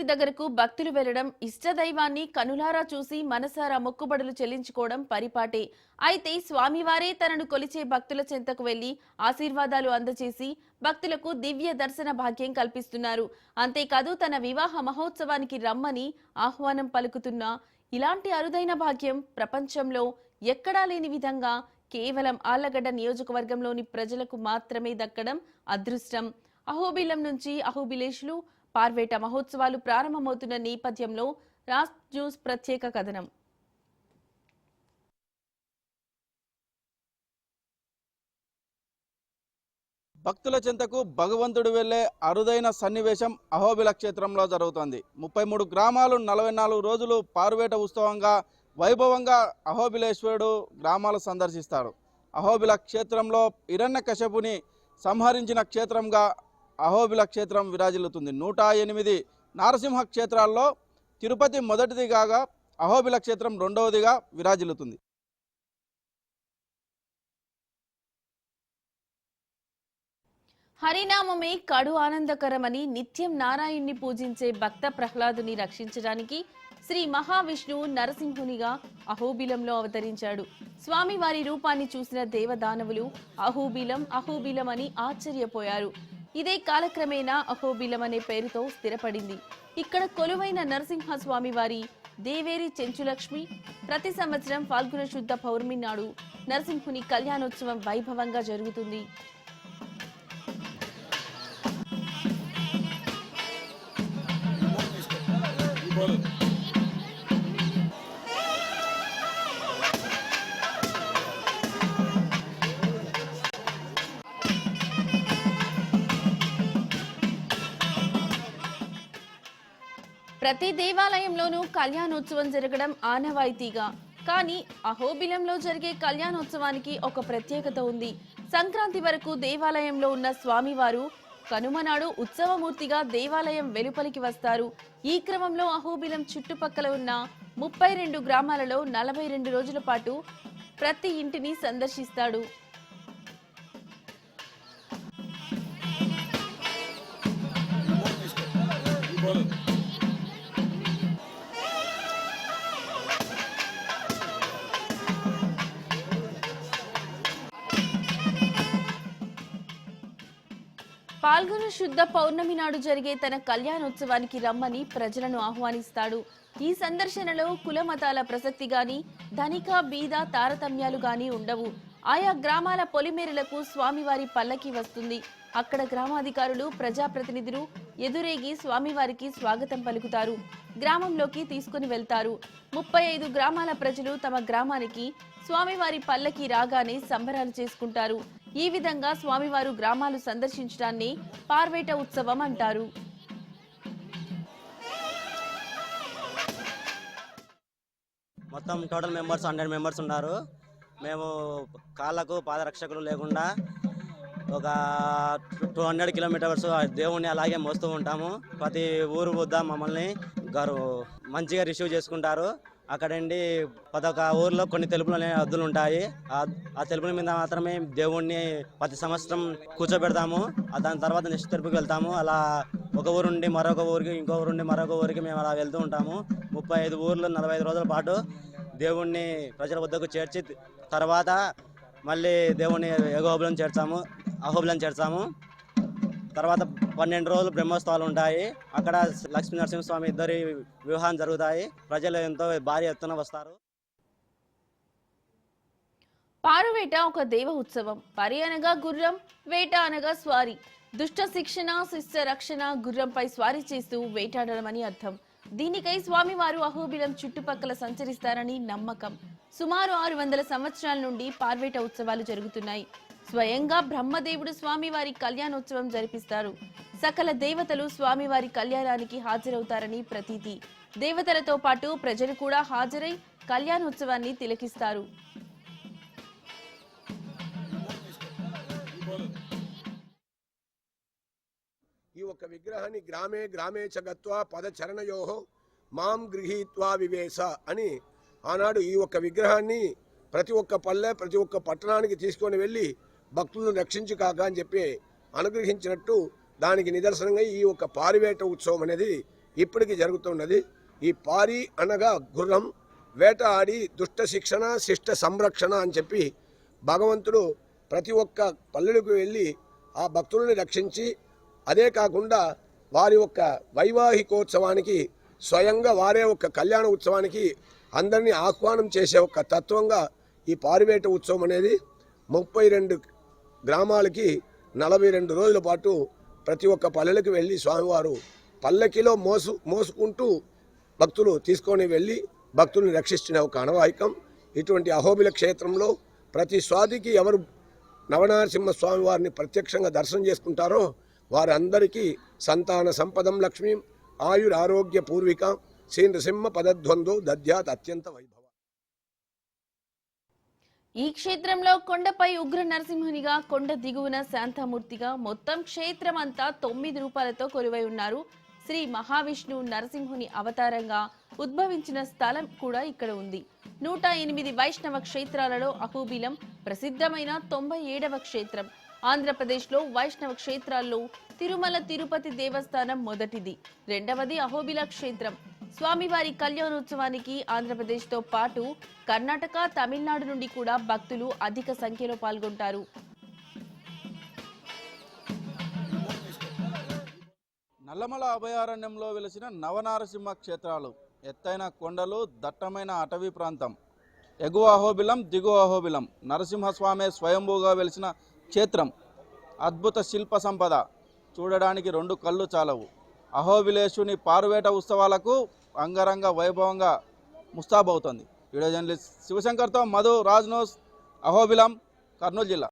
స్వామివారి దగ్గరకు భక్తులు వెళ్ళడం ఇష్టదైవాన్ని కనులారా చూసి మనసారా మొక్కుబడులు చెల్లించుకోవడం పరిపాటే. అయితే స్వామివారే తనను కొలిచే భక్తుల చెంతకు వెళ్ళి ఆశీర్వాదాలు అందజేసి భక్తులకు దివ్య దర్శన భాగ్యం కల్పిస్తున్నారు. అంతేకాదు తన వివాహ మహోత్సవానికి రమ్మని ఆహ్వానం పలుకుతున్న ఇలాంటి అరుదైన భాగ్యం ప్రపంచంలో ఎక్కడా లేని విధంగా కేవలం ఆళ్ళగడ్డ నియోజకవర్గంలోని ప్రజలకు మాత్రమే దక్కడం అదృష్టం. అహోబిలం నుంచి అహోబిలేష్లు పార్వేట మహోత్సవాలు ప్రారంభమవుతున్న నేపథ్యంలో రాజ్ జ్యూస్ ప్రత్యేక కథనం. భక్తుల చెంతకు భగవంతుడు వెళ్ళే అరుదైన సన్నివేశం అహోబిల క్షేత్రంలో జరుగుతోంది. ముప్పై మూడు గ్రామాలు నలభై నాలుగు రోజులు పారువేట ఉత్సవంగా వైభవంగా అహోబిలేశ్వరుడు గ్రామాలు సందర్శిస్తాడు అహోబిల క్షేత్రంలో హిరణ్య కశపుని సంహరించిన క్షేత్రంగా అహోబిల క్షేత్రం విరాజిల్లుతుంది. నూట ఎనిమిది నారసింహ క్షేత్రాల్లో తిరుపతి మొదటిది కాగా అహోబిల క్షేత్రం రెండవదిగా విరాజిల్లుతుంది. హరినామమే కడు ఆనందకరమని నిత్యం నారాయణ్ణి పూజించే భక్త ప్రహ్లాదుని రక్షించడానికి శ్రీ మహావిష్ణువు నరసింహునిగా అహోబిలంలో అవతరించాడు. స్వామివారి రూపాన్ని చూసిన దేవదానవులు అహోబిలం అహోబిలం అని ఆశ్చర్యపోయారు. ఇదే కాలక్రమేణా అహోబిలం అనే పేరుతో స్థిరపడింది. ఇక్కడ కొలువైన నరసింహస్వామి వారి దేవేరి చెంచులక్ష్మి ప్రతి సంవత్సరం ఫాల్గుణ శుద్ధ పౌర్ణమి నాడు నరసింహుని కళ్యాణోత్సవం వైభవంగా జరుగుతుంది. ప్రతి దేవాలయంలోనూ కళ్యాణోత్సవం జరగడం ఆనవాయితీగా. కానీ అహోబిలంలో జరిగే కళ్యాణోత్సవానికి ఒక ప్రత్యేకత ఉంది. సంక్రాంతి వరకు దేవాలయంలో ఉన్న స్వామివారు కనుమనాడు ఉత్సవమూర్తిగా దేవాలయం వెలుపలికి వస్తారు. ఈ క్రమంలో అహోబిలం చుట్టుపక్కల ఉన్న ముప్పై రెండు గ్రామాలలో నలభై రెండు రోజుల పాటు ప్రతి ఇంటిని సందర్శిస్తాడు. పాల్గొన శుద్ధ పౌర్ణమి నాడు జరిగే తన కళ్యాణోత్సవానికి రమ్మని ప్రజలను ఆహ్వానిస్తాడు. ఈ సందర్శనలో కుల మతాల ప్రసక్తి గాని ధనిక బీద తారతమ్యాలు గాని ఉండవు. ఆయా గ్రామాల పొలిమేరలకు స్వామివారి పల్లకి వస్తుంది. అక్కడ గ్రామాధికారులు ప్రజాప్రతినిధులు ఎదురేగి స్వామివారికి స్వాగతం పలుకుతారు. గ్రామంలోకి తీసుకుని వెళ్తారు. ముప్పై ఐదు గ్రామాల ప్రజలు తమ గ్రామానికి స్వామివారి పల్లకి రాగానే సంబరాలు చేసుకుంటారు. ఈ విధంగా స్వామివారు గ్రామాలు సందర్శించడాన్ని పార్వేట ఉత్సవం అంటారు. మొత్తం టోటల్ మెంబర్స్ హండ్రెడ్ మెంబర్స్ ఉన్నారు. మేము కాళ్ళకు పాదరక్షకులు లేకుండా ఒక టూ హండ్రెడ్ కిలోమీటర్స్ దేవుణ్ణి అలాగే మోస్తూ ఉంటాము. ప్రతి ఊరు వద్ద మమ్మల్ని గారు మంచిగా రిసీవ్ చేసుకుంటారు. అక్కడండి పదొక ఊర్లో కొన్ని తెలుపులు అనే అద్దులు ఉంటాయి. ఆ- తెలుపుల మీద మాత్రమే దేవుణ్ణి ప్రతి సంవత్సరం కూర్చోబెడతాము. దాని తర్వాత నెక్స్ట్ తెలుపుకి వెళ్తాము. అలా ఒక ఊరు నుండి మరొక ఊరికి ఇంకో ఊరు నుండి మరొక ఊరికి మేము అలా వెళ్తూ ఉంటాము. ముప్పై ఐదు ఊర్లు నలభై ఐదు రోజుల పాటు దేవుణ్ణి ప్రజల వద్దకు చేర్చి తర్వాత మళ్ళీ దేవుణ్ణి ఏగోబులం చేర్చాము అహోబులం చేర్చాము. తర్వాత పన్నెండు రోజులు బ్రహ్మోత్సవాలు ఉంటాయి. అక్కడ లక్ష్మీ నరసింహస్వామి ఇద్దరి వివాహం జరుగుతాయి. ప్రజలు ఎంతో భారీ ఎత్తున వస్తారు. పారువేట ఒక దేవ ఉత్సవం. పరి అనగా గుర్రం వేట అనగా స్వారీ. దుష్ట శిక్షణ శిష్య రక్షణ గుర్రంపై స్వారీ చేస్తూ వేటాడడమని అర్థం. దీనికై స్వామివారు అహోబిలం చుట్టుపక్కల సంచరిస్తారని నమ్మకం. సుమారు ఆరు వందల సంవత్సరాల నుండి పార్వేట ఉత్సవాలు జరుగుతున్నాయి. స్వయంగా బ్రహ్మదేవుడు స్వామివారి కళ్యాణోత్సవం జరిపిస్తారు. సకల దేవతలు స్వామివారి కళ్యాణానికి హాజరవుతారని ప్రతీతి. దేవతలతో పాటు ప్రజలు కూడా హాజరై కళ్యాణోత్సవాన్ని తిలకిస్తారు. ఈ ఒక్క విగ్రహాన్ని గ్రామే గ్రామే చగత్వా పదచరణయో మాం గృహీత్వా వివేశ అని ఆనాడు ఈ ఒక్క విగ్రహాన్ని ప్రతి ఒక్క పల్లె ప్రతి ఒక్క పట్టణానికి తీసుకొని వెళ్ళి భక్తులను రక్షించు కాక అని చెప్పి అనుగ్రహించినట్టు దానికి నిదర్శనంగా ఈ ఒక్క పారివేట ఉత్సవం అనేది ఇప్పటికీ జరుగుతున్నది. ఈ పారి అనగా గుర్రం వేట ఆడి దుష్ట శిక్షణ శిష్ట సంరక్షణ అని చెప్పి భగవంతుడు ప్రతి ఒక్క పల్లెలకు వెళ్ళి ఆ భక్తులను రక్షించి అదే కాకుండా వారి యొక్క వైవాహికోత్సవానికి స్వయంగా వారే ఒక కళ్యాణ ఉత్సవానికి అందరినీ ఆహ్వానం చేసే ఒక తత్వంగా ఈ పారివేట ఉత్సవం అనేది ముప్పై రెండు గ్రామాలకి నలభై రెండు రోజుల పాటు ప్రతి ఒక్క పల్లెలకు వెళ్ళి స్వామివారు పల్లకిలో మోసు మోసుకుంటూ భక్తులు తీసుకొని వెళ్ళి భక్తుల్ని రక్షిస్తున్న ఒక అనవాయికం ఇటువంటి అహోబిల క్షేత్రంలో ప్రతి స్వాదికి ఎవరు నవనరసింహ స్వామి వారిని ప్రత్యక్షంగా దర్శనం చేసుకుంటారో వారందరికీ సంతాన సంపదం లక్ష్మీం ఆయురారోగ్య పూర్విక శ్రీ నృసింహ పదద్వందో దద్యాత్ అత్యంత వైభవం. ఈ క్షేత్రంలో కొండపై ఉగ్ర నరసింహునిగా కొండ దిగువన శాంతమూర్తిగా మొత్తం క్షేత్రం అంతా తొమ్మిది రూపాలతో కొలువై ఉన్నారు. శ్రీ మహావిష్ణు నరసింహుని అవతారంగా ఉద్భవించిన స్థలం కూడా ఇక్కడ ఉంది. నూట ఎనిమిది వైష్ణవ క్షేత్రాలలో అహోబిలం ప్రసిద్ధమైన తొంభై ఏడవ క్షేత్రం. ఆంధ్రప్రదేశ్లో వైష్ణవ క్షేత్రాల్లో తిరుమల తిరుపతి దేవస్థానం మొదటిది. రెండవది అహోబిల క్షేత్రం. స్వామివారి కళ్యాణోత్సవానికి ఆంధ్రప్రదేశ్తో పాటు కర్ణాటక తమిళనాడు నుండి కూడా భక్తులు అధిక సంఖ్యలో పాల్గొంటారు. నల్లమల అభయారణ్యంలో వెలిసిన నవనారసింహ క్షేత్రాలు ఎత్తైన కొండలు దట్టమైన అటవీ ప్రాంతం. ఎగువ అహోబిలం దిగువ అహోబిలం. నరసింహస్వామి స్వయంభూగా వెలిసిన క్షేత్రం. అద్భుత శిల్ప సంపద. చూడడానికి రెండు కళ్ళు చాలవు. అహోబిలేశుని పారువేట ఉత్సవాలకు అంగరంగ వైభవంగా ముస్తాబవుతుంది. వీడియో జర్నలిస్ట్ శివశంకర్తో మధు రాజ్నోస్ అహోబిలం కర్నూలు జిల్లా.